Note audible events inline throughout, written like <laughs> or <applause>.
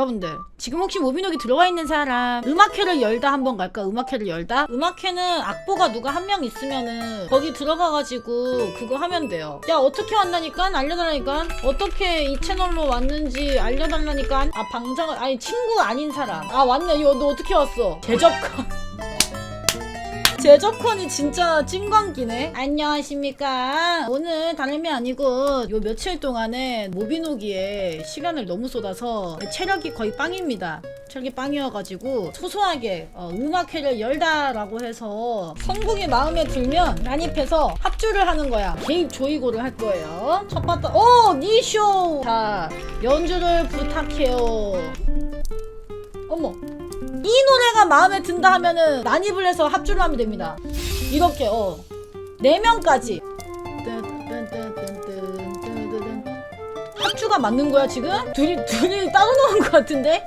여러분들 지금 혹시 모비노기 들어와 있는 사람 음악회를 열다 한번 갈까? 음악회를 열다? 음악회는 악보가 누가 한 명 있으면은 거기 들어가가지고 그거 하면 돼요. 야 어떻게 왔다니까? 알려달라니까? 어떻게 이 채널로 왔는지 알려달라니까? 아 방장을 아니 친구 아닌 사람. 아 왔네. 이거 너 어떻게 왔어? 대접권. 제조컨이 진짜 찐광기네. 안녕하십니까. 오늘 다름이 아니고 요 며칠 동안에 모비노기에 시간을 너무 쏟아서 체력이 거의 빵입니다. 체력이 빵이어가지고 소소하게 어, 음악회를 열다라고 해서 성공이 마음에 들면 난입해서 합주를 하는 거야. 개입 조이고를 할 거예요. 첫 바탕, 오! 니쇼! 자, 연주를 부탁해요. 어머. 이 노래 가 마음에 든다 하면은 난입을 해서 합주를 하면 됩니다. 이렇게 어. 네 명까지. 합주가 맞는 거야 지금? 둘이 둘이 따로 노는 것 같은데?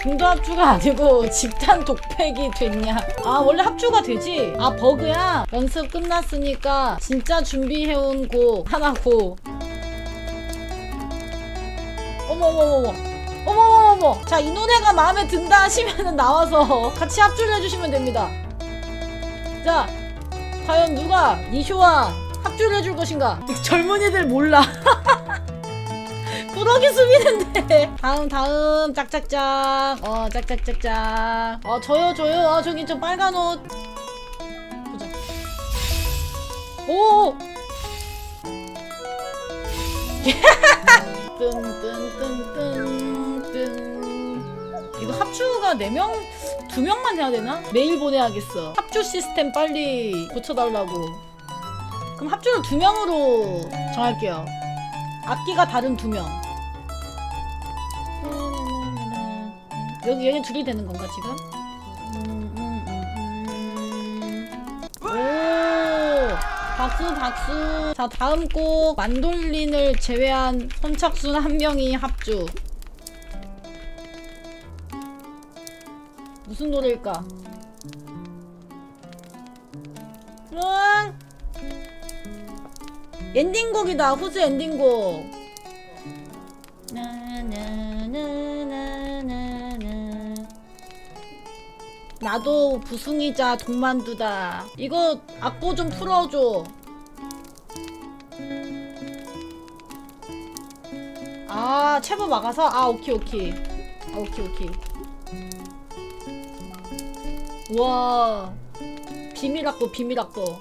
중도 합주가 아니고 집단 독백이 됐냐? 아 원래 합주가 되지? 아 버그야? 연습 끝났으니까 진짜 준비해온 곡 하나 고. 어머 어머 어머. 어머머머머 자 이 노래가 마음에 든다 하시면은 나와서 같이 합주를 해주시면 됩니다. 자 과연 누가 니쇼와 합주를 해줄 것인가? <laughs> 젊은이들 몰라. <laughs> 꾸러기 수비는데. 다음 다음 짝짝짝. 어 짝짝짝짝. 어 저요 저요. 어 저기 저 빨간 옷. 보자. 오! <laughs> 뜬뜬뜬뜬뜬 이거 합주가 4명? 2명만 해야 되나? 메일 보내야겠어. 합주 시스템 빨리 고쳐달라고. 그럼 합주를 2명으로 정할게요. 악기가 다른 2명. 여기 얘네 둘이 되는 건가 지금? 박수 박수. 자 다음 곡. 만돌린을 제외한 선착순 한 명이 합주 무슨 노래일까? 응. 엔딩곡이다. 후즈 엔딩곡. 나도 부승이자 동만두다. 이거 악보 좀 풀어줘. 아 체버 막아서? 아 오케이 오케이. 아 오케이 오케이. 우 와. 비밀 악보 비밀 악보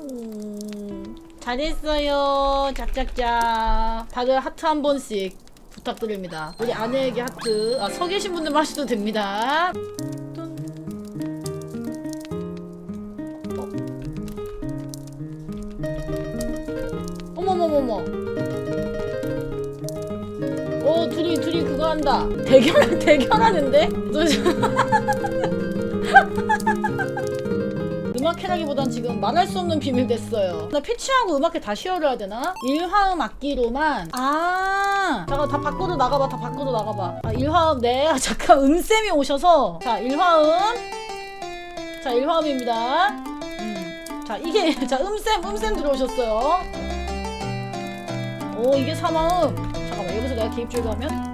음, 잘했어요 짝짝짝. 다들 하트 한 번씩 부탁드립니다. 우리 아내에게 하트. 아, 서 계신 분들만 하셔도 됩니다. 어머머머머 이 그거 한다. 대결 <laughs> 대결하는데? <laughs> 음악회라기보단 지금 말할 수 없는 비밀 됐어요. 나 피치하고 음악회 다시 열어야 되나? 일화음 악기로만. 아 잠깐 다 밖으로 나가봐 다 밖으로 나가봐. 아 일화음 네. 아, 잠깐 음 쌤이 오셔서. 자 일화음. 자 일화음입니다. 음. 자 이게 <laughs> 자 음쌤 음쌤 들어오셨어요. 오 이게 3화음. 잠깐만 여기서 내가 개입 줄거하면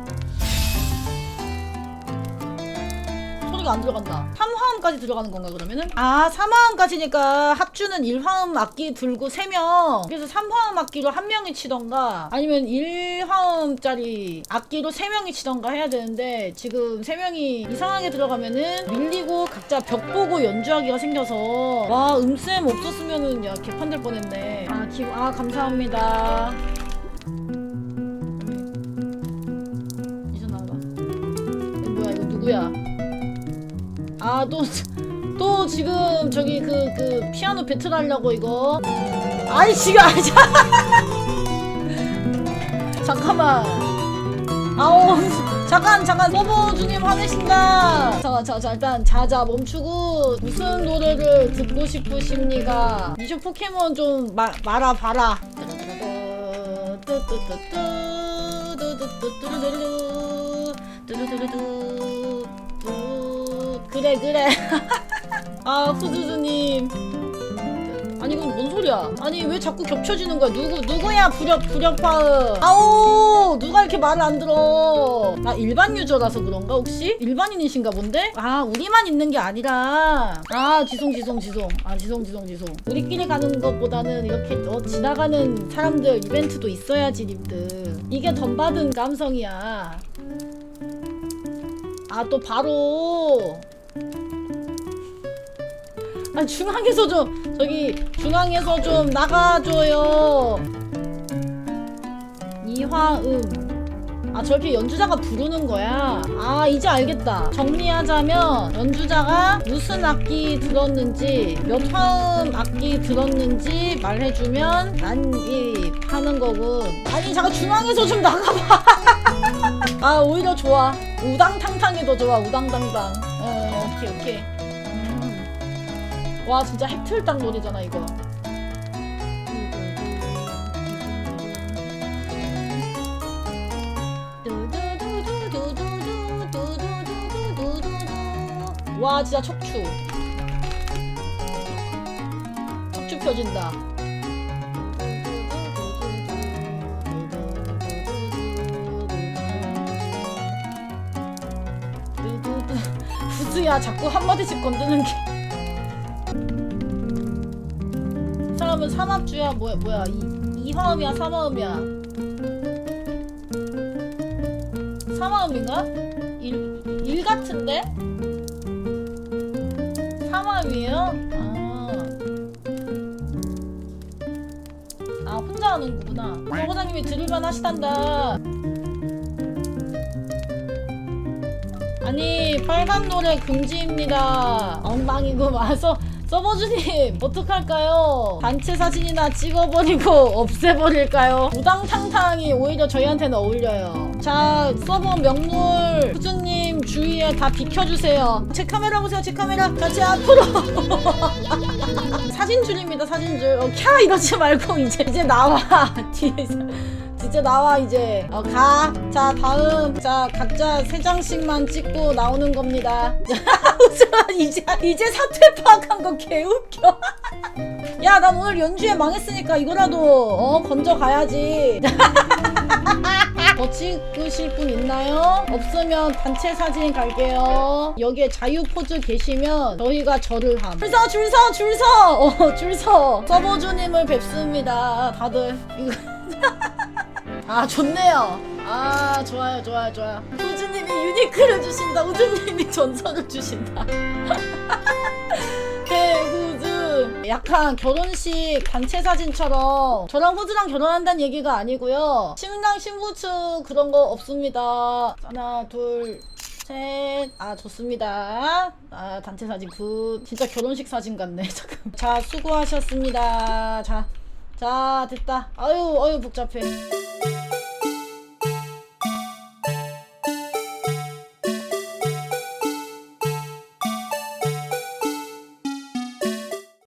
소리가 안 들어간다. 3화음까지 들어가는 건가 그러면은? 아 3화음까지니까 합주는 1화음 악기 들고 3명. 그래서 3화음 악기로 한 명이 치던가 아니면 1화음짜리 악기로 3명이 치던가 해야 되는데 지금 3명이 이상하게 들어가면은 밀리고 각자 벽 보고 연주하기가 생겨서 와 음쌤 없었으면은 야 개판될 뻔했네. 아, 기, 아 감사합니다. 이제 나와봐. 에, 뭐야 이거 누구야 아 또 또 지금 저기 그 그 피아노 배틀 하려고 이거. 아이 지금 아 자, <laughs> 잠깐만. 아우 잠깐 잠깐. 서버 주님 화내신다. 잠깐 자, 자 일단 자자 멈추고 무슨 노래를 듣고 싶으십니까? 미션 포켓몬 좀 마, 말아봐라 그래 그래 <laughs> 아 후주주님 아니 이건 뭔 소리야? 아니 왜 자꾸 겹쳐지는 거야? 누구 누구야 부력 부력파음? 아오 누가 이렇게 말을 안 들어? 나 일반 유저라서 그런가 혹시? 일반인이신가 본데? 아 우리만 있는 게 아니라 아 지송 지송 지송 아 지송 지송 지송 우리끼리 가는 것보다는 이렇게 어, 지나가는 사람들 이벤트도 있어야지 님들 이게 덤 받은 감성이야. 아 또 바로 아 중앙에서 좀 저기 중앙에서 좀 나가줘요. 이화음. 아 저렇게 연주자가 부르는 거야. 아 이제 알겠다. 정리하자면 연주자가 무슨 악기 들었는지 몇 화음 악기 들었는지 말해주면 난입하는 거군. 아니 잠깐 중앙에서 좀 나가봐. <laughs> 아 오히려 좋아. 우당탕탕이 더 좋아. 우당당당. 어 오케이 오케이. 음. 와 진짜 핵틀당 노래잖아 이거. 와 진짜 척추. 척추 펴진다. 후스야 자꾸 한마디씩 건드는 게 사람은 삼합주야 뭐야 뭐야 이, 이화음이야 삼화음이야 삼화음인가? 일, 일 같은데? 삼화음이에요? 아. 아 혼자 하는 거구나 정거장님이 들을만 하시단다 아니 빨간 노래 금지입니다 엉망이고 와서 서버주님 어떡할까요? 단체 사진이나 찍어버리고 <laughs> 없애버릴까요? 우당탕탕이 오히려 저희한테는 어울려요. 자 서버 명물 후주님 주위에 다 비켜주세요. 제 카메라 보세요 제 카메라. 같이 앞으로. <laughs> 사진줄입니다 사진줄. 어, 캬 이러지 말고 <laughs> 이제 이제 나와. 뒤에서 이제 나와 이제 어, 가. 자 다음 자 각자 세 장씩만 찍고 나오는 겁니다. <laughs> 우선 이제 이제 사퇴 파악한 거 개웃겨. <laughs> 야 난 오늘 연주회 망했으니까 이거라도 어 건져 가야지. <laughs> 더 찍으실 분 있나요? 없으면 단체 사진 갈게요. 여기에 자유 포즈 계시면 저희가 절을 함. 줄서 줄서 줄서 어 줄서 서버주님을 뵙습니다. 다들 이거. 아 좋네요. 아 좋아요 좋아요 좋아요. 우주님이 유니크를 주신다. 우주님이 전설을 주신다. <laughs> 개우주 약간 결혼식 단체 사진처럼 저랑 후즈랑 결혼한다는 얘기가 아니고요. 신랑 신부 측 그런 거 없습니다. 하나 둘. 셋. 아, 좋습니다. 아, 단체 사진 굿. 진짜 결혼식 사진 같네. <laughs> 잠깐. 자, 수고하셨습니다. 자, 자, 됐다. 아유, 아유, 복잡해.